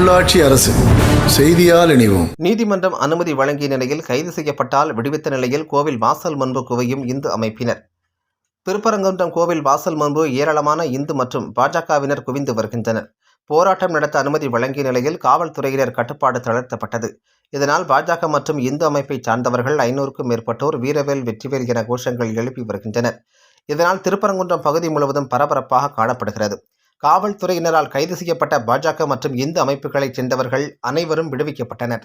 உள்ளாட்சி அரசு செய்தியால் இணைவோம். நீதிமன்றம் அனுமதி வழங்கிய நிலையில் கைது செய்யப்பட்டால் விடுவித்த நிலையில் கோவில் வாசல் முன்பு குவையும் இந்து அமைப்பினர். திருப்பரங்குன்றம் கோவில் வாசல் முன்பு ஏராளமான இந்து மற்றும் பாஜகவினர் குவிந்து வருகின்றனர். போராட்டம் நடத்த அனுமதி வழங்கிய நிலையில் காவல்துறையினர் கட்டுப்பாடு தளர்த்தப்பட்டது. இதனால் பாஜக மற்றும் இந்து அமைப்பை சார்ந்தவர்கள் ஐநூறுக்கும் மேற்பட்டோர் வீரவேல் வெற்றிவேல் என கோஷங்கள் எழுப்பி வருகின்றனர். இதனால் திருப்பரங்குன்றம் பகுதி முழுவதும் பரபரப்பாக காணப்படுகிறது. காவல்துறையினரால் கைது செய்யப்பட்ட பாஜக மற்றும் இந்து அமைப்புகளைச் சேர்ந்தவர்கள் அனைவரும் விடுவிக்கப்பட்டனர்.